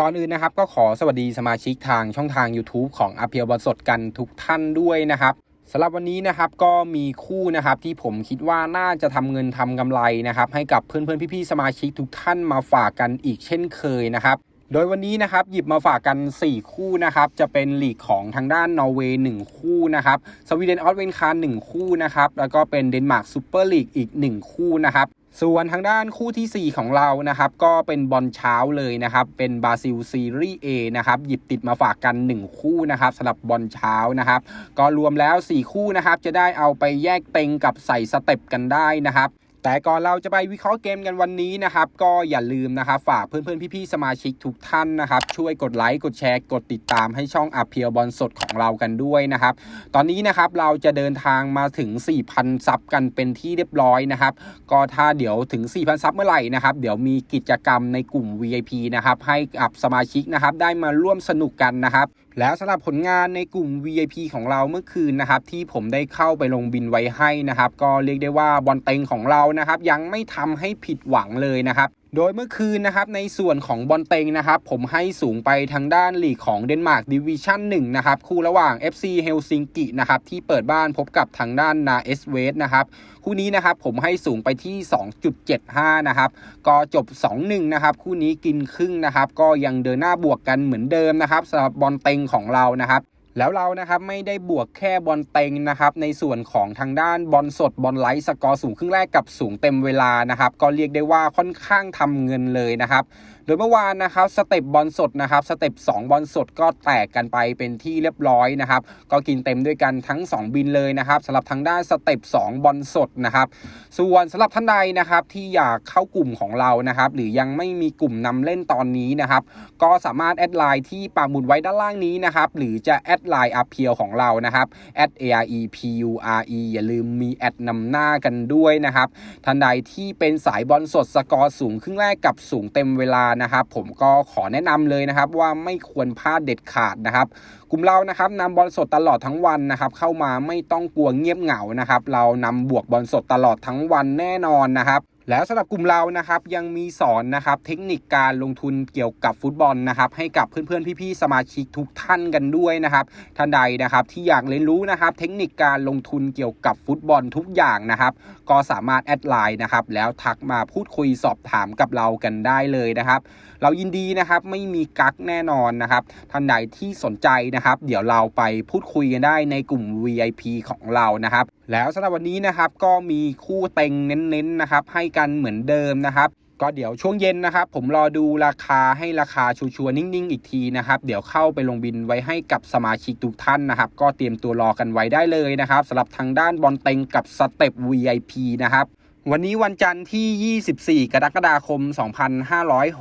ก่อนอื่นนะครับก็ขอสวัสดีสมาชิกทางช่องทาง YouTube ของอาเพียวบอสดกันทุกท่านด้วยนะครับสำหรับวันนี้นะครับก็มีคู่นะครับที่ผมคิดว่าน่าจะทำเงินทำกำไรนะครับให้กับเพื่อนๆพี่ๆสมาชิกทุกท่านมาฝากกันอีกเช่นเคยนะครับโดยวันนี้นะครับหยิบมาฝากกัน 4 คู่นะครับจะเป็นลีกของทางด้านนอร์เวย์1คู่นะครับสวีเดนออสเวนคาร์1คู่นะครับแล้วก็เป็นเดนมาร์กซูเปอร์ลีกอีก 1 คู่นะครับ ส่วนทางด้านคู่ทีสี่ 4 ของเรานะครับ ก็เป็นบอลเช้าเลยนะครับ เป็นบราซิลซีรีส์ A นะครับหยิบติดมาฝากกัน 1 คู่นะครับสำหรับบอลเช้านะครับ ก็รวมแล้ว 4 คู่นะครับ จะได้เอาไปแยกเต็งกับใส่สเต็ปกันได้นะครับ แต่ก่อนเราจะไปวิเคราะห์เกมกันวันนี้นะครับ ก็อย่าลืมนะครับ ฝากเพื่อนๆ พี่ๆ สมาชิกทุกท่านนะครับ ช่วยกดไลค์ กดแชร์ กดติดตามให้ช่องอาเพียวบอลสดของเรากันด้วยนะครับ ตอนนี้นะครับเราจะเดินทางมาถึง 4,000 ซับกันเป็นที่เรียบร้อยนะครับ ก็ถ้าเดี๋ยวถึง 4,000 ซับเมื่อไหร่นะครับ เดี๋ยวมีกิจกรรมในกลุ่ม VIP นะครับ ให้กับสมาชิกนะครับ ได้มาร่วมสนุกกันนะครับ แล้วสำหรับผลงานในกลุ่ม VIP ของเราเมื่อคืนนะครับที่ผมได้เข้าไปลงบินไว้ให้นะครับก็เรียกได้ว่าบอลเต็งของเรานะครับยังไม่ทำให้ผิดหวังเลยนะครับโดยเมื่อคืนนะครับในส่วนของบอลเต็งนะครับผมให้สูงไปทางด้านลีกของเดนมาร์กดิวิชั่น1นะครับคู่ระหว่าง FC เฮลซิงกินะครับที่เปิดบ้านพบกับทางด้านนาเอสเวสนะครับคู่นี้นะครับผมให้สูงไปที่ 2.75นะครับก็จบ 2-1นะครับคู่นี้กินครึ่งนะครับก็ยังเดินหน้าบวกกันเหมือนเดิมนะครับสำหรับบอลเต็งของเรานะครับ แล้วเรานะครับไม่ได้บวกแค่บอลเต็งนะครับในส่วนของทางด้านบอลสดบอลไลท์สกอร์สูงครึ่งแรกกับสูงเต็มเวลานะครับก็เรียกได้ว่าค่อนข้างทำเงินเลยนะครับ โดยเมื่อวานนะครับสเต็ปบอลสดนะครับสเต็ป2บอลสดก็แตกกันไปเป็นที่เรียบร้อยนะครับก็กินเต็มด้วยกันทั้ง 2 บินเลยนะครับสำหรับทางด้านสเต็ป2บอลสดนะครับส่วนสำหรับท่านใดนะครับที่อยากเข้ากลุ่มของเรานะครับหรือยังไม่มีกลุ่มนำเล่นตอนนี้นะครับก็สามารถแอดไลน์ที่ปากหมุดไว้ด้านล่างนี้นะครับหรือจะแอดไลน์อาเพียวของเรานะครับแอด a r e p u r e อย่าลืมมีแอดนำหน้ากันด้วยนะครับท่านใดที่เป็นสายบอลสดสกอร์สูงครึ่งแรกกับสูงเต็มเวลานะครับผมก็ขอแนะนำเลยนะครับว่าไม่ควรพลาดเด็ดขาดนะครับ กลุ่มเรานะครับนำบอลสดตลอดทั้งวันนะครับเข้ามาไม่ต้องกลัวเงียบเหงานะครับ เรานำบวกบอลสดตลอดทั้งวันแน่นอนนะครับ แล้วสำหรับกลุ่มเรานะครับยังมีสอนนะครับเทคนิคการลงทุนเกี่ยวกับฟุตบอลนะครับให้กับเพื่อนๆพี่ๆสมาชิกทุกท่านกันด้วยนะครับท่านใดนะครับที่อยากเรียนรู้นะครับเทคนิคการลงทุนเกี่ยวกับฟุตบอลทุกอย่างนะครับก็สามารถแอดไลน์นะครับแล้วทักมาพูดคุยสอบถามกับเรากันได้เลยนะครับเรายินดีนะครับไม่มีกักแน่นอนนะครับท่านใดที่สนใจนะครับ เดี๋ยวเราไปพูดคุยกันได้ในกลุ่ม VIP ของเรานะครับ แล้วสำหรับวันนี้นะครับก็มีคู่เต็งเน้นๆนะครับ ให้กันเหมือนเดิมนะครับก็เดี๋ยวช่วงเย็นนะครับ ผมรอดูราคาให้ราคาชัวร์ๆนิ่ง ๆ อีกทีนะครับ เดี๋ยวเข้าไปลงบินไว้ให้กับสมาชิกทุกท่านนะครับ ก็เตรียมตัวรอกันไว้ได้เลยนะครับสำหรับทางด้านบอลเต็งกับสเต็ป VIP นะครับ วันนี้วันจันทร์ที่ 24 กรกฎาคม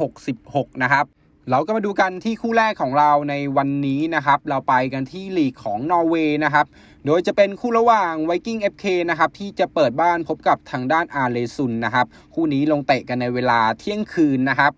2566 นะครับ เราก็มาดูกันที่คู่แรกของเราในวันนี้นะครับ เราไปกันที่ลีกของนอร์เวย์นะครับ โดยจะเป็นคู่ระหว่างไวกิ้ง FK นะครับที่จะเปิดบ้านพบกับทางด้านอาร์เลซุนนะครับ คู่นี้ลงเตะกันในเวลาเที่ยงคืนนะครับ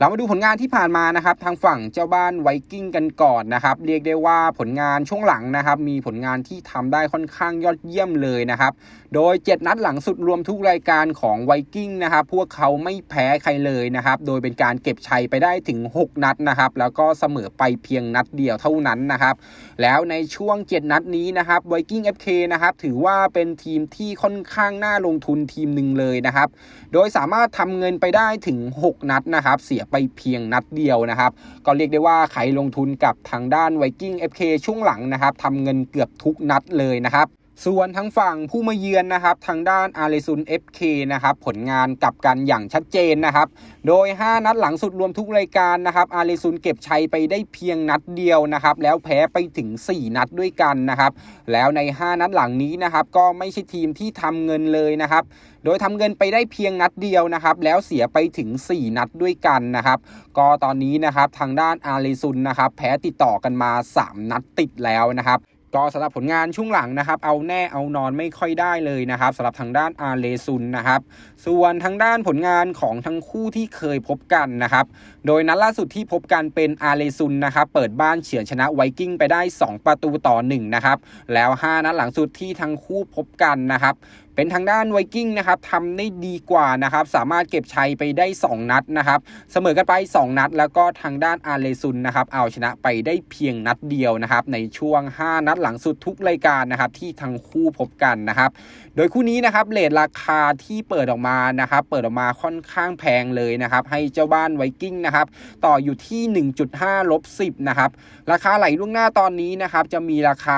เรามาดูผลงานที่ผ่านมานะครับทางฝั่งเจ้าบ้านไวกิ้งกันก่อนนะครับเรียกได้ว่าผลงานช่วงหลังนะครับมีผลงานที่ทำได้ค่อนข้างยอดเยี่ยมเลยนะครับโดย 7 นัดหลังสุดรวมทุกรายการของไวกิ้งนะครับพวกเขาไม่แพ้ใครเลยนะครับโดยเป็นการเก็บชัยไปได้ถึง 6 นัดนะครับแล้วก็เสมอไปเพียงนัดเดียวเท่านั้นนะครับแล้วในช่วง 7 นัดนี้นะครับไวกิ้ง FK นะครับถือว่าเป็นทีมที่ค่อนข้างน่าลงทุนทีมหนึ่งเลยนะครับโดยสามารถทำเงินไปได้ถึง 6 นัดนะครับเสียไปเพียงนัดเดียวนะครับ ก็เรียกได้ว่าใครลงทุนกับทางด้านไวกิ้ง FK ช่วงหลังนะครับทำเงินเกือบทุกนัดเลยนะครับ ส่วนทั้งฝั่งผู้มาเยือนนะครับ ทางด้านอาริซุน FK นะครับ ผลงานกลับกันอย่างชัดเจนนะครับ โดย 5 นัดหลังสุดรวมทุกรายการนะครับ อาริซุนเก็บชัยไปได้เพียงนัดเดียวนะครับ แล้วแพ้ไปถึง 4 นัดด้วยกันนะครับ แล้วใน 5 นัดหลังนี้นะครับ ก็ไม่ใช่ทีมที่ทำเงินเลยนะครับ โดยทำเงินไปได้เพียงนัดเดียวนะครับ แล้วเสียไปถึง 4 นัดด้วยกันนะครับ ก็ตอนนี้นะครับทางด้านอาริซุนนะครับ แพ้ติดต่อกันมา 3 นัดติดแล้วนะครับ ก็สำหรับผลงานช่วงหลังนะครับ เอาแน่เอานอนไม่ค่อยได้เลยนะครับสำหรับทางด้านอาเลซุนนะครับ ส่วนทางด้านผลงานของทั้งคู่ที่เคยพบกันนะครับ โดยนัดล่าสุดที่พบกันเป็นอาเลซุนนะครับ เปิดบ้านเฉือนชนะไวกิ้งไปได้ 2 ประตูต่อ1นะครับ แล้ว 5 นัดหลังสุดที่ทั้งคู่พบกันนะครับ เป็นทางด้านไวกิ้งนะครับทำได้ดีกว่านะครับ สามารถเก็บชัยไปได้ 2 นัดนะครับ เสมอกันไป 2 นัด แล้วก็ทางด้านอาเลซุนนะครับ เอาชนะไปได้เพียงนัดเดียวนะครับ ในช่วง 5 นัดหลังสุดทุกรายการนะครับ ที่ทั้งคู่พบกันนะครับ โดยคู่นี้นะครับเลทราคาที่เปิดออกมานะครับ เปิดออกมาค่อนข้างแพงเลยนะครับ ให้เจ้าบ้านไวกิ้งนะครับ ต่ออยู่ที่ 1.5ลบ10 นะครับ ราคาไหลล่วงหน้าตอนนี้นะครับ จะมีราคา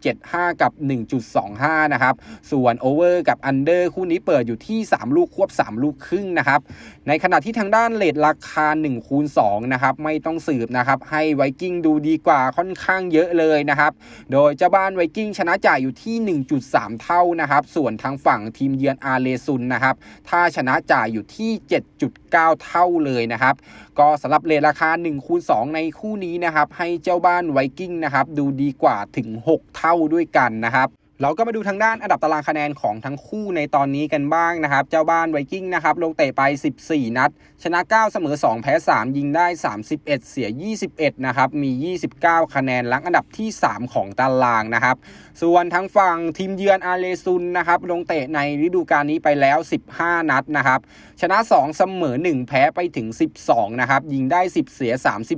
1.75 กับ 1.25 นะครับ ส่วนโอเวอร์กับอันเดอร์คู่นี้เปิดอยู่ที่ 3 ลูกควบ 3 ลูกครึ่งนะครับ ในขณะที่ทางด้านเลทราคา1คูณ2นะครับ ไม่ต้องสืบนะครับ ให้ไวกิ้งดูดีกว่าค่อนข้างเยอะเลยนะครับ โดยเจ้าบ้านไวกิ้งชนะจ่ายอยู่ที่ 1.3 เท่านะครับส่วนทางฝั่งทีมเยือนอาเลซุนนะครับ ถ้าชนะจ่ายอยู่ที่ 7.9 เท่าเลยนะครับ ก็สำหรับเลทราคา1คูณ2ในคู่นี้นะครับ ให้เจ้าบ้านไวกิ้งนะครับ ดูดีกว่าถึง 6 เท่าด้วยกันนะครับ เราก็มาดูทางด้านอันดับตารางคะแนนของทั้งคู่ในตอนนี้กันบ้างนะครับ เจ้าบ้านไวกิ้งนะครับลงเตะไป 14 นัด ชนะ 9 เสมอ 2 แพ้ 3 ยิงได้ 31 เสีย 21 นะครับ มี 29 คะแนนหลังอันดับที่ 3 ของตารางนะครับ ส่วนทางฝั่งทีมเยือนอาเลซุนนะครับลงเตะในฤดูกาลนี้ไปแล้ว 15 นัดนะครับ ชนะ 2 เสมอ 1 แพ้ไปถึง 12 นะครับ ยิงได้ 10 เสีย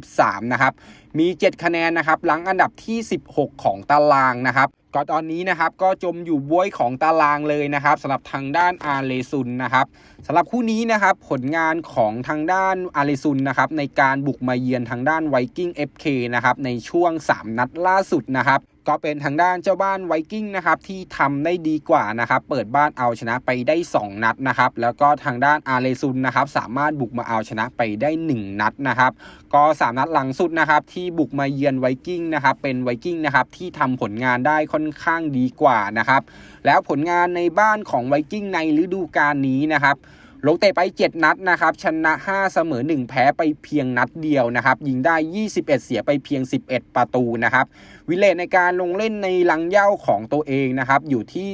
33 นะครับ มี 7 คะแนนนะครับหลังอันดับที่ 16 ของตารางนะครับ ก็ตอนนี้นะครับก็จมอยู่บ้วยของตารางเลยนะครับสำหรับทางด้านอาเลซุนนะครับสำหรับคู่นี้นะครับผลงานของทางด้านอาเลซุนนะครับในการบุกมาเยือนทางด้านไวกิ้ง FK นะครับในช่วง 3 นัดล่าสุดนะครับ ก็เป็นทางด้านเจ้าบ้านไวกิ้งนะครับที่ทำได้ดีกว่านะครับเปิดบ้านเอาชนะไปได้ 2 นัดนะครับแล้วก็ทางด้านอาเลซุนนะครับสามารถบุกมาเอาชนะไปได้ 1 นัดนะครับก็ 3 นัดหลังสุดนะครับที่บุกมาเยือนไวกิ้งนะครับเป็นไวกิ้งนะครับที่ทำผลงานได้ค่อนข้างดีกว่านะครับแล้วผลงานในบ้านของไวกิ้งในฤดูกาลนี้นะครับ ลงเตะไป 7 นัดนะครับ ชนะ 5 เสมอ 1 แพ้ไปเพียงนัดเดียวนะครับ ยิงได้ 21 เสียไปเพียง 11 ประตูนะครับ วิเลตในการลงเล่นในหลังเย่าของตัวเองนะครับ อยู่ที่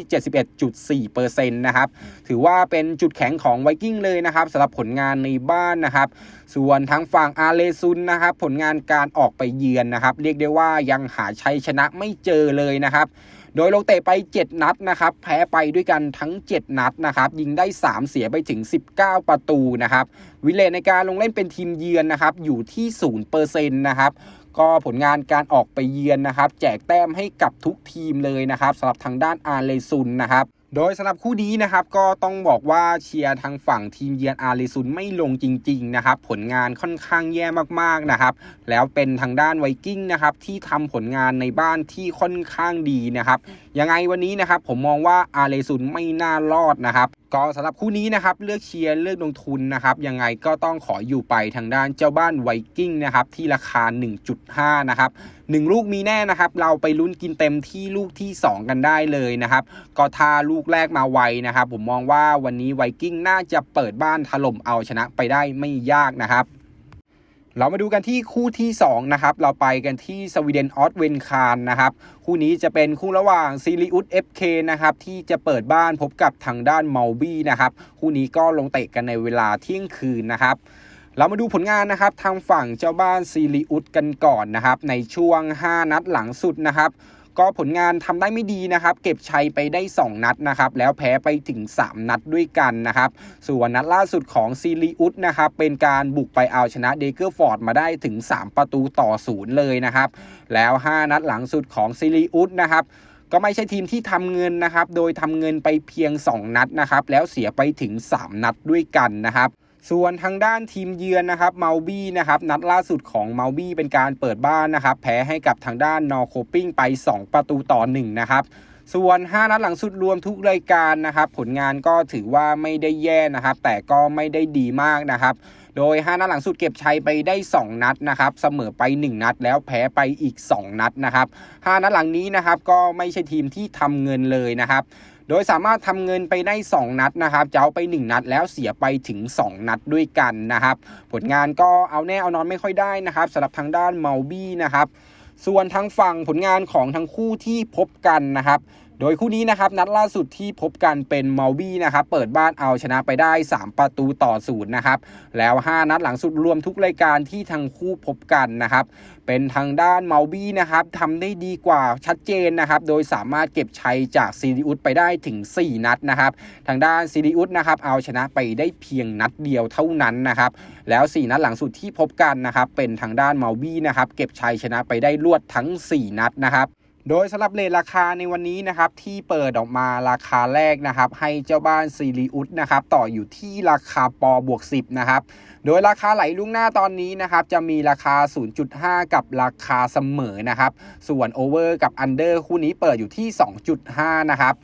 71.4%นะครับ ถือว่าเป็นจุดแข็งของไวกิ้งเลยนะครับสำหรับผลงานในบ้านนะครับ ส่วนทางฝั่งอาเลซุนนะครับ ผลงานการออกไปเยือนนะครับ เรียกได้ว่ายังหาชัยชนะไม่เจอเลยนะครับ โดยลงเตะไป 7 นัดนะครับแพ้ไปด้วยกันทั้ง 7 นัดนะครับยิงได้ 3 เสียไปถึง 19 ประตูนะครับวิเลในการลงเล่นเป็นทีมเยือนนะครับอยู่ที่0%นะครับก็ผลงานการออกไปเยือนนะครับ แจกแต้มให้กับทุกทีมเลยนะครับสำหรับทางด้านอาเลซุนนะครับ โดยสำหรับคู่นี้นะครับก็ต้องบอกว่าเชียร์ทางฝั่งทีมเยือนอาริซุนไม่ลงจริง ๆ นะครับ ผลงานค่อนข้างแย่มากๆนะครับ แล้วเป็นทางด้านไวกิ้งนะครับที่ทำผลงานในบ้านที่ค่อนข้างดีนะครับยังไงวันนี้นะครับผมมองว่าอาริซุนไม่น่ารอดนะครับ ก็สำหรับคู่นี้นะครับเลือกเชียร์เลือกลงทุนนะครับยังไงก็ต้องขออยู่ไปทางด้านเจ้าบ้านไวกิ้งนะครับที่ราคา 1.5 นะครับหนึ่งลูกมีแน่นะครับเราไปลุ้นกินเต็มที่ลูกที่ 2 กันได้เลยนะครับก็ถ้าลูกแรกมาไวนะครับผมมองว่าวันนี้ไวกิ้งน่าจะเปิดบ้านถล่มเอาชนะไปได้ไม่ยากนะครับ เรามาดูกันที่คู่ที่ 2 นะครับ เราไปกันที่สวีเดนออสเวนคารนะครับ คู่นี้จะเป็นคู่ระหว่างซีรีอุสเอฟเคนะครับ ที่จะเปิดบ้านพบกับทางด้านเมลบี้นะครับ คู่นี้ก็ลงเตะกันในเวลาเที่ยงคืนนะครับเรามาดูผลงานนะครับทางฝั่งเจ้าบ้านซีรีอุสกันก่อนนะครับ ในช่วง 5 นัดหลังสุดนะครับ ก็ผลงานทำได้ไม่ดีนะครับ เก็บชัยไปได้ 2 นัดนะครับ แล้วแพ้ไปถึง 3 นัดด้วยกันนะครับ ส่วนนัดล่าสุดของซีรีอุสนะครับ เป็นการบุกไปเอาชนะเดเกอร์ฟอร์ดมาได้ถึง 3 ประตูต่อศูนย์เลยนะครับ แล้ว 5 นัดหลังสุดของซีรีอุสนะครับก็ไม่ใช่ทีมที่ทำเงินนะครับ โดยทำเงินไปเพียง 2 นัดนะครับ แล้วเสียไปถึง 3 นัดด้วยกันนะครับ ส่วนทางด้านทีมเยือนนะครับเมาบี้นะครับนัดล่าสุดของเมาบี้เป็นการเปิดบ้านนะครับแพ้ให้กับทางด้านนอร์โคปิ้งไป 2 ประตูต่อ1นะครับส่วน 5 นัดหลังสุดรวมทุกรายการนะครับ ผลงานก็ถือว่าไม่ได้แย่นะครับ แต่ก็ไม่ได้ดีมากนะครับ โดย 5 นัดหลังสุดเก็บชัยไปได้ 2 นัดนะครับ เสมอไป 1 นัด แล้วแพ้ไปอีก 2 นัดนะครับ 5 นัดหลังนี้นะครับก็ไม่ใช่ทีมที่ทำเงินเลยนะครับ โดยสามารถทำเงินไปได้ 2 นัดนะครับจะเอาไป 1 นัดแล้วเสียไปถึง 2 นัดด้วยกันนะครับ ผลงานก็เอาแน่เอานอนไม่ค่อยได้นะครับสำหรับทางด้านเมลบี้นะครับส่วนทางฝั่งผลงานของทั้งคู่ที่พบกันนะครับ โดยคู่นี้นะครับนัดล่าสุดที่พบกันเป็นเมาบี้นะครับเปิดบ้านเอาชนะไปได้ 3 ประตูต่อศูนย์นะครับแล้ว 5 นัดหลังสุดรวมทุกรายการที่ทั้งคู่พบกันนะครับเป็นทางด้านเมาบี้นะครับทำได้ดีกว่าชัดเจนนะครับโดยสามารถเก็บชัยจากซีริอุสไปได้ถึง 4 นัดนะครับทางด้านซีริอุสนะครับเอาชนะไปได้เพียงนัดเดียวเท่านั้นนะครับแล้ว 4 นัดหลังสุดที่พบกันนะครับเป็นทางด้านเมาบี้นะครับเก็บชัยชนะไปได้รวดทั้ง 4 นัดนะครับ โดยสำหรับเลทราคาในวันนี้นะครับที่เปิดออกมาราคาแรกนะครับ ให้เจ้าบ้านซีรีอุสนะครับต่ออยู่ที่ราคาปอบวก 10 นะครับ โดยราคาไหลลุ่งหน้าตอนนี้นะครับจะมีราคา 0.5 กับราคาเสมอนะครับ ส่วนโอเวอร์กับอันเดอร์คู่นี้เปิดอยู่ที่ 2.5 นะครับ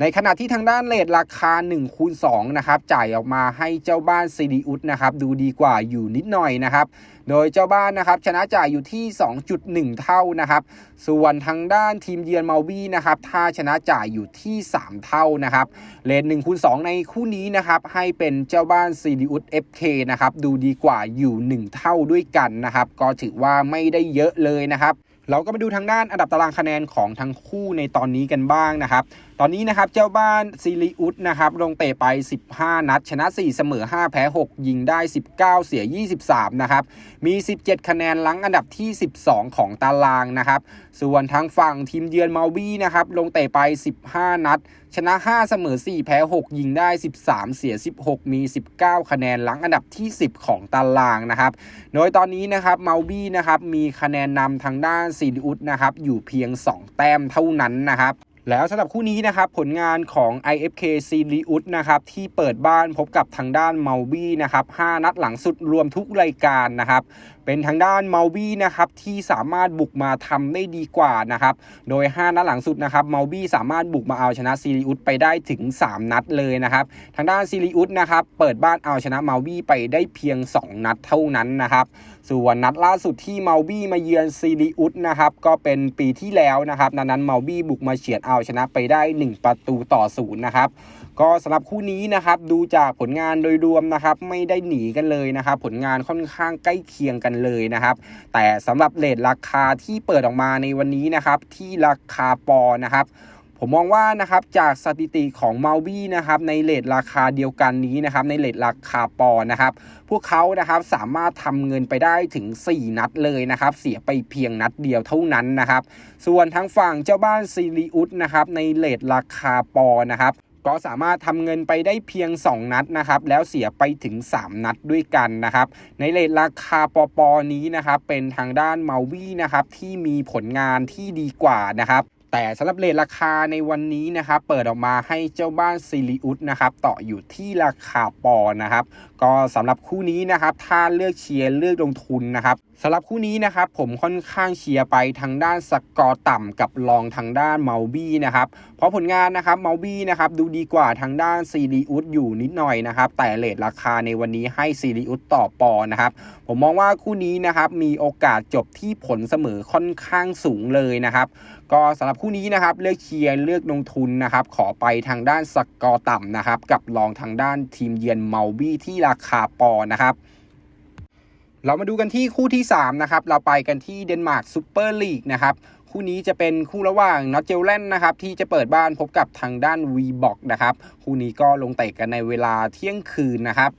ในขณะที่ทางด้านเลทราคา1คูณ2นะครับจ่ายออกมาให้เจ้าบ้านซีรีอุสนะครับดูดีกว่าอยู่นิดหน่อยนะครับ โดยเจ้าบ้านนะครับชนะจ่ายอยู่ที่ 2.1 เท่านะครับ ส่วนทางด้านทีมเยือนเมาบี้นะครับถ้าชนะจ่ายอยู่ที่ 3 เท่านะครับเลน1คูณ2ในคู่นี้นะครับให้เป็นเจ้าบ้านซีดีอุส FK นะครับดูดีกว่าอยู่ 1 เท่าด้วยกันนะครับก็ถือว่าไม่ได้เยอะเลยนะครับเราก็มาดูทางด้านอันดับตารางคะแนนของทั้งคู่ในตอนนี้กันบ้างนะครับ ตอนนี้นะครับเจ้าบ้านซีรีอุสนะครับลงเตะไป 15 นัด ชนะ 4 เสมอ 5 แพ้ 6 ยิงได้ 19 เสีย 23 นะครับ มี 17 คะแนนหลังอันดับที่ 12 ของตารางนะครับ ส่วนทางฝั่งทีมเยือนเมาบี้นะครับลงเตะไป 15 นัด ชนะ 5 เสมอ 4 แพ้ 6 ยิงได้ 13 เสีย 16 มี 19 คะแนนหลังอันดับที่ 10 ของตารางนะครับ โดยตอนนี้นะครับเมาบี้นะครับมีคะแนนนำทางด้านซีรีอุสนะครับอยู่เพียง 2 แต้มเท่านั้นนะครับ แล้วสำหรับคู่นี้นะครับผลงานของ IFK ซีรีอุสนะครับที่เปิดบ้านพบกับทางด้านเมาบี้นะครับ5นัดหลังสุดรวมทุกรายการนะครับเป็นทางด้านเมาบี้นะครับที่สามารถบุกมาทำได้ดีกว่านะครับโดย 5 นัดหลังสุดนะครับเมาบี้สามารถบุกมาเอาชนะซีรีอุสไปได้ถึง 3 นัดเลยนะครับทางด้านซีรีอุสนะครับเปิดบ้านเอาชนะเมาบี้ไปได้เพียง 2 นัดเท่านั้นนะครับ ส่วนนัดล่าสุดที่เมาบี้มาเยือนซีรีอุสนะครับก็เป็นปีที่แล้วนะครับนัดนั้นเมาบี้บุกมาเฉียดเอาชนะไปได้ 1 ประตูต่อศูนย์นะครับก็สำหรับคู่นี้นะครับดูจากผลงานโดยรวมนะครับไม่ได้หนีกันเลยนะครับผลงานค่อนข้างใกล้เคียงกันเลยนะครับแต่สำหรับเลทราคาที่เปิดออกมาในวันนี้นะครับที่ราคาปอนะครับ ผมมองว่านะครับจากสถิติของเมาบี้นะครับในเลทราคาเดียวกันนี้นะครับในเลทราคาปอนะครับพวกเขานะครับสามารถทำเงินไปได้ถึง 4 นัดเลยนะครับเสียไปเพียงนัดเดียวเท่านั้นนะครับส่วนทางฝั่งเจ้าบ้านซีรีอุสนะครับในเลทราคาปอนะครับก็สามารถทำเงินไปได้เพียง 2 นัดนะครับแล้วเสียไปถึง 3 นัดด้วยกันนะครับในเลทราคาปอปอนี้นะครับเป็นทางด้านเมาวี่นะครับที่มีผลงานที่ดีกว่านะครับ แต่สำหรับเลทราคาในวันนี้นะครับ เปิดออกมาให้เจ้าบ้านซิลิอุสนะครับต่ออยู่ที่ราคาปอนะครับ ก็สำหรับคู่นี้นะครับ ถ้าเลือกเชียร์เลือกลงทุนนะครับสำหรับคู่นี้นะครับผมค่อนข้างเชียร์ไปทางด้านสกอร์ต่ำกับรองทางด้านเมาบี้นะครับเพราะผลงานนะครับเมาบี้นะครับดูดีกว่าทางด้านซีรีอุสอยู่นิดหน่อยนะครับแต่เลทราคาในวันนี้ให้ซีรีอุสต่อปอนะครับผมมองว่าคู่นี้นะครับมีโอกาสจบที่ผลเสมอค่อนข้างสูงเลยนะครับก็สำหรับคู่นี้นะครับเลือกเชียร์เลือกลงทุนนะครับขอไปทางด้านสกอร์ต่ำนะครับกับรองทางด้านทีมเยือนเมาบี้ที่ราคาปอนะครับ เรามาดูกันที่คู่ที่ 3 นะครับ เราไปกันที่เดนมาร์กซูเปอร์ลีกนะครับ คู่นี้จะเป็นคู่ระหว่างนอตเจลแลนด์นะครับ ที่จะเปิดบ้านพบกับทางด้านวีบอกนะครับ คู่นี้ก็ลงเตะกันในเวลาเที่ยงคืนนะครับ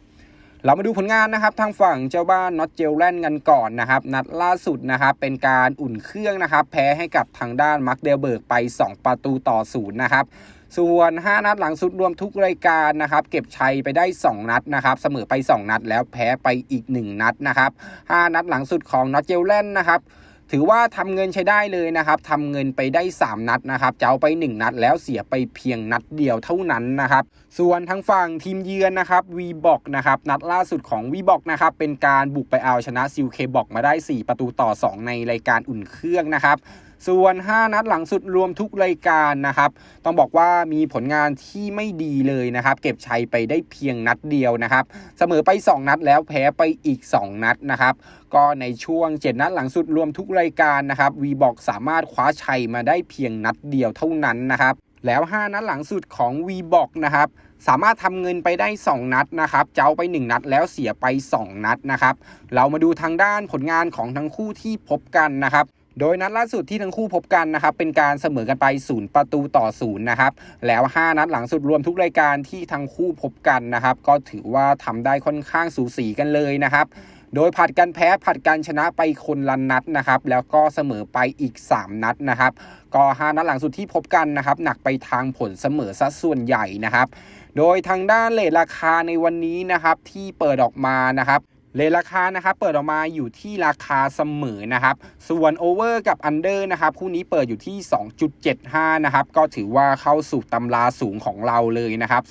เรามาดูผลงานนะครับทางฝั่งเจ้าบ้านนอตเจลแลนด์กันก่อนนะครับ นัดล่าสุดนะครับ เป็นการอุ่นเครื่องนะครับ แพ้ให้กับทางด้านมักเดลเบิร์กไป 2 ประตูต่อศูนย์นะครับ ส่วน 5 นัดหลังสุดรวมทุกรายการนะครับ เก็บชัยไปได้ 2 นัดนะครับ เสมอไป 2 นัดแล้วแพ้ไปอีก 1 นัดนะครับ 5 นัดหลังสุดของนอตเจลแลนด์นะครับถือว่าทำเงินใช้ได้เลยนะครับทำเงินไปได้ 3 นัดนะครับเจ้าไป 1 นัดแล้วเสียไปเพียงนัดเดียวเท่านั้นนะครับ ส่วนทางฝั่งทีมเยือนนะครับวีบอกนะครับนัดล่าสุดของวีบอกนะครับเป็นการบุกไปเอาชนะซิลเคบอกมาได้ 4 ประตูต่อ 2 ในรายการอุ่นเครื่องนะครับ ส่วน 5 นัดหลังสุดรวมทุกรายการนะครับ ต้องบอกว่ามีผลงานที่ไม่ดีเลยนะครับ เก็บชัยไปได้เพียงนัดเดียวนะครับ เสมอไป 2 นัดแล้วแพ้ไปอีก 2 นัดนะครับ ก็ในช่วง 7 นัดหลังสุดรวมทุกรายการนะครับวีบอกสามารถคว้าชัยมาได้เพียงนัดเดียวเท่านั้นนะครับ แล้ว 5 นัดหลังสุดของวีบอกนะครับสามารถทำเงินไปได้ 2 นัดนะครับ เจ้าไป 1 นัดแล้วเสียไป 2 นัดนะครับ เรามาดูทางด้านผลงานของทั้งคู่ที่พบกันนะครับ โดยนัดล่าสุดที่ทั้งคู่พบกันนะครับเป็นการเสมอกันไปศูนย์ประตูต่อศูนย์นะครับแล้ว 5 นัดหลังสุดรวมทุกรายการที่ทั้งคู่พบกันนะครับ ก็ถือว่าทำได้ค่อนข้างสูสีกันเลยนะครับโดยผัดกันแพ้ผัดกันชนะไปคนละนัดนะครับ แล้วก็เสมอไปอีก 3 นัดนะครับ ก็ 5 นัดหลังสุดที่พบกันนะครับ หนักไปทางผลเสมอซะส่วนใหญ่นะครับ โดยทางด้านเลทราคาในวันนี้นะครับที่เปิดออกมานะครับ เลราคานะครับเปิดออกมาอยู่ที่ราคาเสมอนะครับ ส่วนโอเวอร์กับอันเดอร์นะครับคู่นี้เปิดอยู่ที่ 2.75 นะครับ ก็ถือว่าเข้าสู่ตำราสูงของเราเลยนะครับ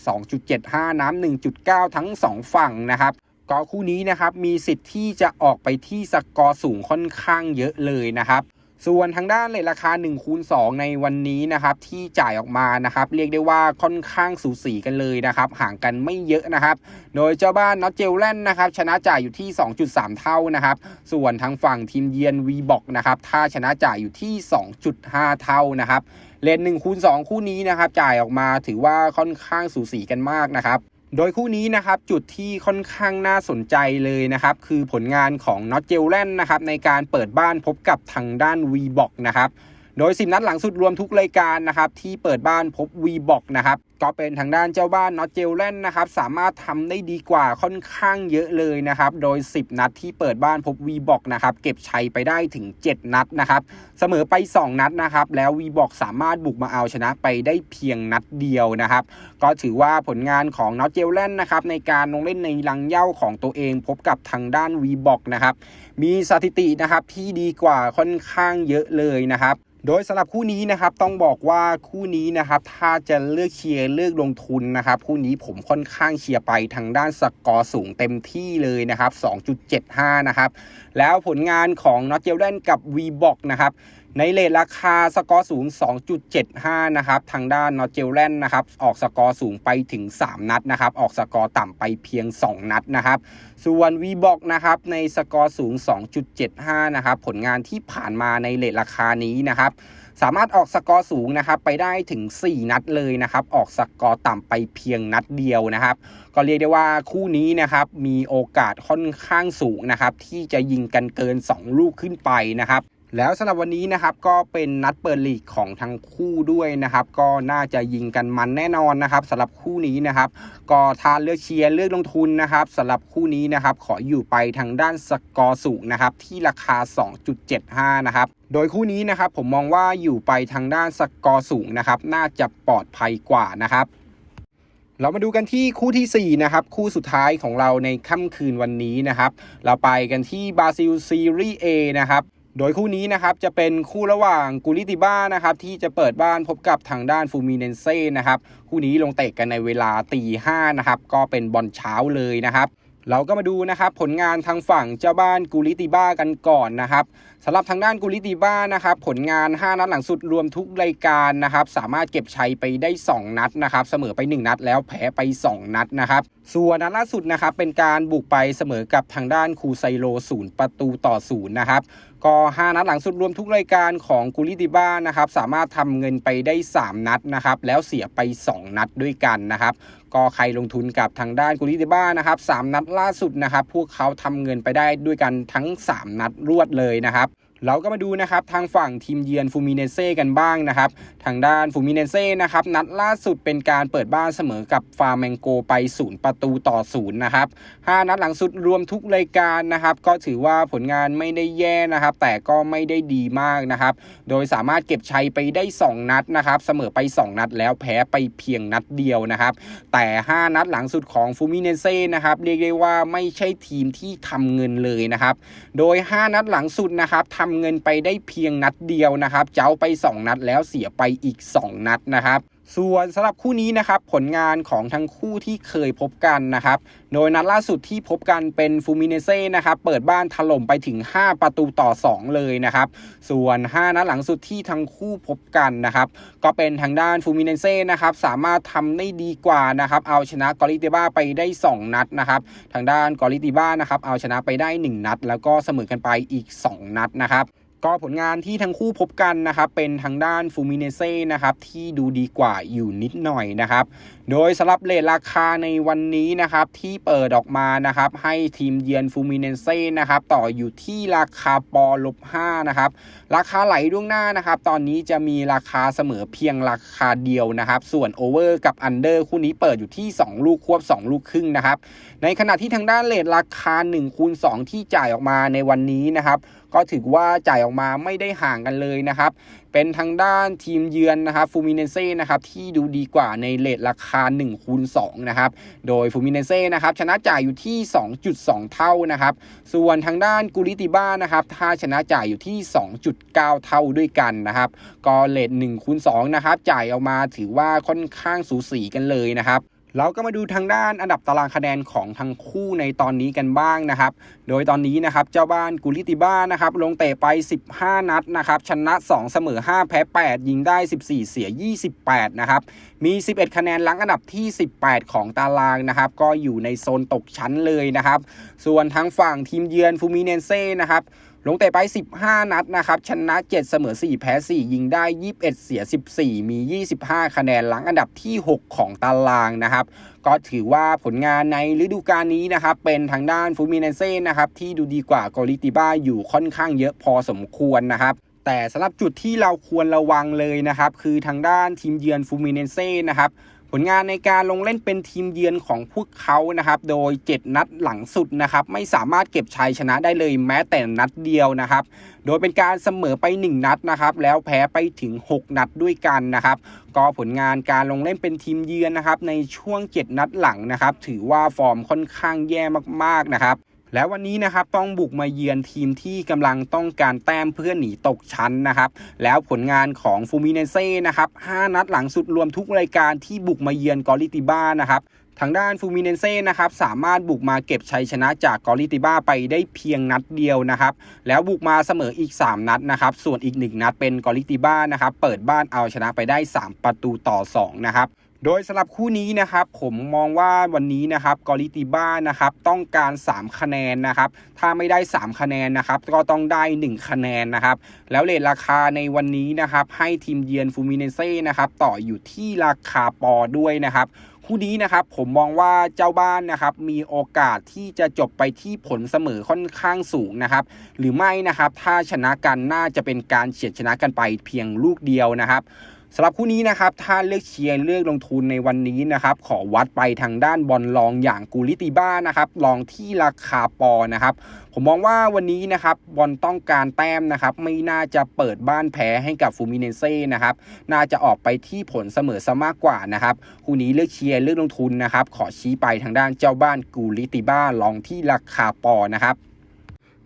2.75 น้ำ1.9 ทั้ง 2 ฝั่งนะครับก็คู่นี้นะครับมีสิทธิ์ที่จะออกไปที่สกอร์สูงค่อนข้างเยอะเลยนะครับ ส่วนทางด้านเลทราคา1คูณ2ในวันนี้นะครับที่จ่ายออกมานะครับเรียกได้ว่าค่อนข้างสูสีกันเลยนะครับห่างกันไม่เยอะนะครับโดยเจ้าบ้านน็อตเจลแลนนะครับชนะจ่ายอยู่ที่ 2.3 เท่านะครับส่วนทางฝั่งทีมเยือนวีบอกนะครับถ้าชนะจ่ายอยู่ที่ 2.5 เท่านะครับเลน1คูณ2คู่นี้นะครับจ่ายออกมาถือว่าค่อนข้างสูสีกันมากนะครับ โดยคู่นี้นะครับจุดที่ค่อนข้างน่าสนใจเลยนะครับ คือผลงานของน็อตเจลแลนนะครับในการเปิดบ้านพบกับทางด้าน v b o x นะครับ โดย 10 นัดหลังสุดรวมทุกรายการนะครับที่เปิดบ้านพบ v b o x นะครับก็เป็นทางด้านเจ้าบ้านน็อตเจลแลนนะครับสามารถทำได้ดีกว่าค่อนข้างเยอะเลยนะครับโดย 10 นัดที่เปิดบ้านพบ v b o x นะครับเก็บชัยไปได้ถึง 7 นัดนะครับเสมอไป 2 นัดนะครับแล้ว v b o x สามารถบุกมาเอาชนะไปได้เพียงนัดเดียวนะครับก็ถือว่าผลงานของน็อตเจลแลนนะครับในการลงเล่นในลังเย้าของตัวเองพบกับทางด้าน v b o x นะครับมีสถิตินะครับที่ดีกว่าค่อนข้างเยอะเลยนะครับ โดยสำหรับคู่นี้นะครับต้องบอกว่าคู่นี้นะครับถ้าจะเลือกเชียร์เลือกลงทุนนะครับคู่นี้ผมค่อนข้างเชียร์ไปทางด้านสกอร์สูงเต็มที่เลยนะครับ 2.75 นะครับ แล้วผลงานของน็อตเจลแลนกับ v b o x นะครับ ในเลทราคาสกอร์สูง 2.75 นะครับ ทางด้านนอตเจลแลนนะครับ ออกสกอร์สูงไปถึง 3 นัดนะครับ ออกสกอร์ต่ำไปเพียง 2 นัดนะครับ ส่วน v b o x นะครับ ในสกอร์สูง 2.75 นะครับ ผลงานที่ผ่านมาในเลทราคานี้นะครับสามารถออกสกอร์สูงนะครับไปได้ถึง 4 นัดเลยนะครับ ออกสกอร์ต่ำไปเพียงนัดเดียวนะครับ ก็เรียกได้ว่าคู่นี้นะครับมีโอกาสค่อนข้างสูงนะครับที่จะยิงกันเกิน 2 ลูกขึ้นไปนะครับ แล้วสำหรับวันนี้นะครับก็เป็นนัดเปิดลีกของทั้งคู่ด้วยนะครับ ก็น่าจะยิงกันมันแน่นอนนะครับสำหรับคู่นี้นะครับ ก็ถ้าเลือกเชียร์เลือกลงทุนนะครับสำหรับคู่นี้นะครับ ขออยู่ไปทางด้านสกอร์สูงนะครับ ที่ราคา 2.75 นะครับ โดยคู่นี้นะครับผมมองว่าอยู่ไปทางด้านสกอร์สูงนะครับ น่าจะปลอดภัยกว่านะครับเรามาดูกันที่คู่ทีสี่4 นะครับ คู่สุดท้ายของเราในค่ำคืนวันนี้นะครับ เราไปกันที่บราซิลซีรีส์ A นะครับ โดยคู่นี้นะครับจะเป็นคู่ระหว่างกูริติบ้านะครับที่จะเปิดบ้านพบกับทางด้านฟูมิเนเซ่นะครับคู่นี้ลงเตะกันในเวลาตีห้านะครับก็เป็นบอลเช้าเลยนะครับเราก็มาดูนะครับผลงานทางฝั่งเจ้าบ้านกูริติบ้ากันก่อนนะครับสำหรับทางด้านกูริติบ้านะครับผลงาน 5 นัดหลังสุดรวมทุกรายการนะครับสามารถเก็บชัยไปได้ 2 นัดนะครับเสมอไป 1 นัดแล้วแพ้ไป 2 นัดนะครับส่วนนัดล่าสุดนะครับเป็นการบุกไปเสมอกับทางด้านคูไซโลศูนย์ประตูต่อศูนย์นะครับก็ 5 นัดหลังสุดรวมทุกรายการของกูลิติบ้านะครับสามารถทำเงินไปได้ 3 นัดนะครับแล้วเสียไป 2 นัดด้วยกันนะครับก็ใครลงทุนกับทางด้านกูลิติบ้านะครับ3นัดล่าสุดนะครับพวกเขาทำเงินไปได้ด้วยกันทั้ง 3 นัดรวดเลยนะครับ เราก็มาดูนะครับทางฝั่งทีมเยือนฟูมิเนเซ่กันบ้างนะครับ ทางด้านฟูมิเนเซ่นะครับนัดล่าสุดเป็นการเปิดบ้านเสมอกับฟาร์แมงโกไปศูนย์ประตูต่อศูนย์นะครับ 5 นัดหลังสุดรวมทุกรายการนะครับ ก็ถือว่าผลงานไม่ได้แย่นะครับ แต่ก็ไม่ได้ดีมากนะครับ โดยสามารถเก็บชัยไปได้ 2 นัดนะครับ เสมอไป 2 นัดแล้วแพ้ไปเพียงนัดเดียวนะครับ แต่ 5 นัดหลังสุดของฟูมิเนเซ่นะครับเรียกได้ว่าไม่ใช่ทีมที่ทำเงินเลยนะครับ โดย 5 นัดหลังสุดนะครับทำเงินไปได้เพียงนัดเดียวนะครับ เจ้าไป 2 นัดแล้วเสียไปอีก 2 นัดนะครับ ส่วนสำหรับคู่นี้นะครับผลงานของทั้งคู่ที่เคยพบกันนะครับโดยนัดล่าสุดที่พบกันเป็นฟูมิเนเซ่นะครับเปิดบ้านถล่มไปถึง 5 ประตูต่อ 2 เลยนะครับส่วน 5 นัดหลังสุดที่ทั้งคู่พบกันนะครับก็เป็นทางด้านฟูมิเนเซ่นะครับสามารถทำได้ดีกว่านะครับเอาชนะกอริติบ้าไปได้ 2 นัดนะครับทางด้านกอริติบ้านะครับเอาชนะไปได้ 1 นัด แล้วก็เสมอกันไปอีก 2 นัดนะครับ ก็ผลงานที่ทั้งคู่พบกันนะครับเป็นทางด้านฟูมิเนเซ่นะครับที่ดูดีกว่าอยู่นิดหน่อยนะครับ โดยสำหรับเลทราคาในวันนี้นะครับที่เปิดออกมานะครับให้ทีมเยือนฟูมิเนเซ่นะครับต่ออยู่ที่ราคาปอลบ5นะครับราคาไหลล่วงหน้านะครับตอนนี้จะมีราคาเสมอเพียงราคาเดียวนะครับส่วนโอเวอร์กับอันเดอร์คู่นี้เปิดอยู่ที่ 2 ลูกควบ 2 ลูกครึ่งนะครับในขณะที่ทางด้านเลทราคา1คูณ2ที่จ่ายออกมาในวันนี้นะครับ ก็ถือว่าจ่ายออกมาไม่ได้ห่างกันเลยนะครับ เป็นทางด้านทีมเยือนนะครับฟูมิเนเซ่นะครับที่ดูดีกว่าในเลทราคา1คูณ2นะครับ โดยฟูมิเนเซ่นะครับชนะจ่ายอยู่ที่ 2.2 เท่านะครับ ส่วนทางด้านกูริติบ้านะครับถ้าชนะจ่ายอยู่ที่ 2.9 เท่าด้วยกันนะครับ ก็เลท1คูณ2นะครับจ่ายออกมาถือว่าค่อนข้างสูสีกันเลยนะครับ เราก็มาดูทางด้านอันดับตารางคะแนนของทั้งคู่ในตอนนี้กันบ้างนะครับ โดยตอนนี้นะครับเจ้าบ้านกุลิติบ้านะครับลงเตะไป 15 นัดนะครับชนะ 2 เสมอ 5 แพ้ 8 ยิงได้ 14 เสีย 28 นะครับ มี 11 คะแนนลังอันดับที่ 18 ของตารางนะครับ ก็อยู่ในโซนตกชั้นเลยนะครับ ส่วนทางฝั่งทีมเยือนฟูมิเนเซ่นะครับ ลงเตะไป 15 นัดนะครับ ชนะ 7 เสมอ 4 แพ้ 4 ยิงได้ 21 เสีย 14 มี 25 คะแนนหลังอันดับที่ 6 ของตารางนะครับ ก็ถือว่าผลงานในฤดูกาลนี้นะครับ เป็นทางด้านฟูมิเนเซ่นะครับ ที่ดูดีกว่ากอริติบ้าอยู่ค่อนข้างเยอะพอสมควรนะครับแต่สำหรับจุดที่เราควรระวังเลยนะครับ คือทางด้านทีมเยือนฟูมิเนเซ่นะครับ ผลงานในการลงเล่นเป็นทีมเยือนของพวกเขานะครับ โดย 7 นัดหลังสุดนะครับ ไม่สามารถเก็บชัยชนะได้เลยแม้แต่นัดเดียวนะครับ โดยเป็นการเสมอไป 1 นัดนะครับ แล้วแพ้ไปถึง 6 นัดด้วยกันนะครับ ก็ผลงานการลงเล่นเป็นทีมเยือนนะครับ ในช่วง 7 นัดหลังนะครับ ถือว่าฟอร์มค่อนข้างแย่มากๆนะครับ แล้ววันนี้นะครับต้องบุกมาเยือนทีมที่กำลังต้องการแต้มเพื่อหนีตกชั้นนะครับ แล้วผลงานของฟูมิเนเซ่นะครับ5นัดหลังสุดรวมทุกรายการที่บุกมาเยือนกอริติบ้านะครับทางด้านฟูมิเนเซ่นะครับสามารถบุกมาเก็บชัยชนะจากกอริติบ้าไปได้เพียงนัดเดียวนะครับ แล้วบุกมาเสมออีก 3 นัดนะครับ ส่วนอีก 1 นัดเป็นกอริติบ้านะครับ เปิดบ้านเอาชนะไปได้ 3 ประตูต่อ 2 นะครับ โดยสำหรับคู่นี้นะครับผมมองว่าวันนี้นะครับกอริติบ้านะครับต้องการ 3 คะแนนนะครับถ้าไม่ได้ 3 คะแนนนะครับก็ต้องได้ 1 คะแนนนะครับแล้วเลทราคาในวันนี้นะครับให้ทีมเยือนฟูมิเนเซ่นะครับต่ออยู่ที่ราคาปอด้วยนะครับคู่นี้นะครับผมมองว่าเจ้าบ้านนะครับมีโอกาสที่จะจบไปที่ผลเสมอค่อนข้างสูงนะครับหรือไม่นะครับถ้าชนะกันน่าจะเป็นการเฉียดชนะกันไปเพียงลูกเดียวนะครับ สำหรับคู่นี้นะครับถ้าเลือกเชียร์เลือกลงทุนในวันนี้นะครับขอวัดไปทางด้านบอลลองอย่างกูลิติบ้านะครับลองที่ราคาปอนะครับผมมองว่าวันนี้นะครับบอลต้องการแต้มนะครับไม่น่าจะเปิดบ้านแพ้ให้กับฟูมิเนเซ่นะครับน่าจะออกไปที่ผลเสมอซะมากกว่านะครับคู่นี้เลือกเชียร์เลือกลงทุนนะครับขอชี้ไปทางด้านเจ้าบ้านกูลิติบ้าลองที่ราคาปอนะครับ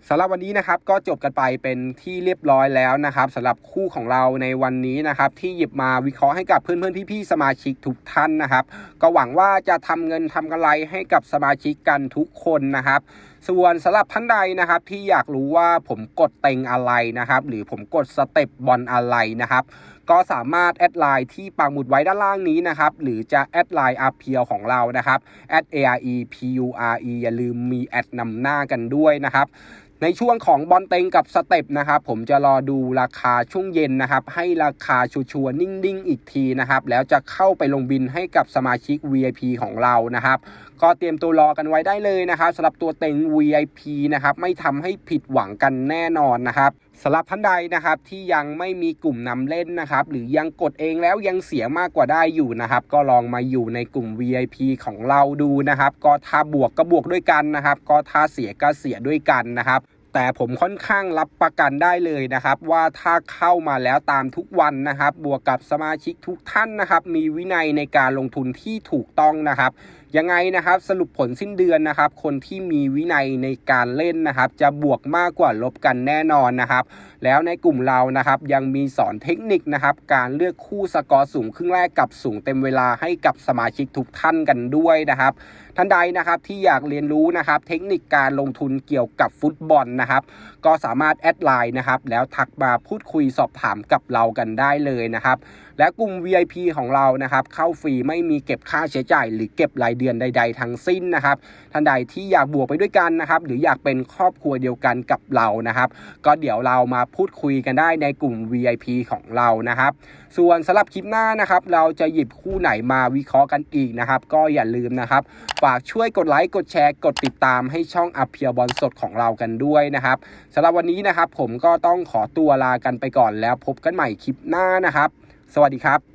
สำหรับวันนี้นะครับก็จบกันไปเป็นที่เรียบร้อยแล้วนะครับสำหรับคู่ของเราในวันนี้นะครับที่หยิบมาวิเคราะห์ให้กับเพื่อนๆพี่ๆสมาชิกทุกท่านนะครับ ก็หวังว่าจะทำเงินทำกำไรให้กับสมาชิกกันทุกคนนะครับ ส่วนสำหรับท่านใดนะครับที่อยากรู้ว่าผมกดเต็งอะไรนะครับ หรือผมกดสเต็ปบอลอะไรนะครับก็สามารถแอดไลน์ที่ปักหมุดไว้ด้านล่างนี้นะครับ หรือจะแอดไลน์ r p l ของเรานะครับ a r e p u r e อย่าลืมมีแอดนำหน้ากันด้วยนะครับ ในช่วงของบอลเต็งกับสเต็ปนะครับผมจะรอดูราคาช่วงเย็นนะครับ ให้ราคาชัวร์ๆนิ่งๆอีกทีนะครับ แล้วจะเข้าไปลงบินให้กับสมาชิก VIP ของเรานะครับ ก็เตรียมตัวรอกันไว้ได้เลยนะครับสำหรับตัวเต็ง VIP นะครับไม่ทำให้ผิดหวังกันแน่นอนนะครับ สำหรับท่านใดนะครับที่ยังไม่มีกลุ่มนำเล่นนะครับ หรือยังกดเองแล้วยังเสียมากกว่าได้อยู่นะครับ ก็ลองมาอยู่ในกลุ่ม VIP ของเราดูนะครับ ก็ถ้าบวกก็บวกด้วยกันนะครับ ก็ถ้าเสียก็เสียด้วยกันนะครับแต่ผมค่อนข้างรับประกันได้เลยนะครับ ว่าถ้าเข้ามาแล้วตามทุกวันนะครับ บวกกับสมาชิกทุกท่านนะครับ มีวินัยในการลงทุนที่ถูกต้องนะครับ ยังไงนะครับสรุปผลสิ้นเดือนนะครับ คนที่มีวินัยในการเล่นนะครับ จะบวกมากกว่าลบกันแน่นอนนะครับ แล้วในกลุ่มเรานะครับยังมีสอนเทคนิคนะครับ การเลือกคู่สกอร์สูงครึ่งแรกกับสูงเต็มเวลาให้กับสมาชิกทุกท่านกันด้วยนะครับ ท่านใดนะครับที่อยากเรียนรู้นะครับ เทคนิคการลงทุนเกี่ยวกับฟุตบอลนะครับ ก็สามารถแอดไลน์นะครับแล้วทักมาพูดคุยสอบถามกับเรากันได้เลยนะครับ และกลุ่ม VIP ของเรานะครับเข้าฟรีไม่มีเก็บค่าใช้จ่าย หรือเก็บรายเดือนใด ๆ ทั้งสิ้นนะครับท่านใดที่อยากบวกไปด้วยกันนะครับหรืออยากเป็นครอบครัวเดียวกันกับเรานะครับ ก็เดี๋ยวเรามาพูดคุยกันได้ในกลุ่ม VIP ของเรานะครับ ส่วนสำหรับคลิปหน้านะครับเราจะหยิบคู่ไหนมาวิเคราะห์กันอีกนะครับ ก็อย่าลืมนะครับฝากช่วยกดไลค์กดแชร์กดติดตามให้ช่องอัพเพียบอลสดของเรากันด้วยนะครับสำหรับวันนี้นะครับผมก็ต้องขอตัวลากันไปก่อนแล้วพบกันใหม่คลิปหน้านะครับ สวัสดีครับ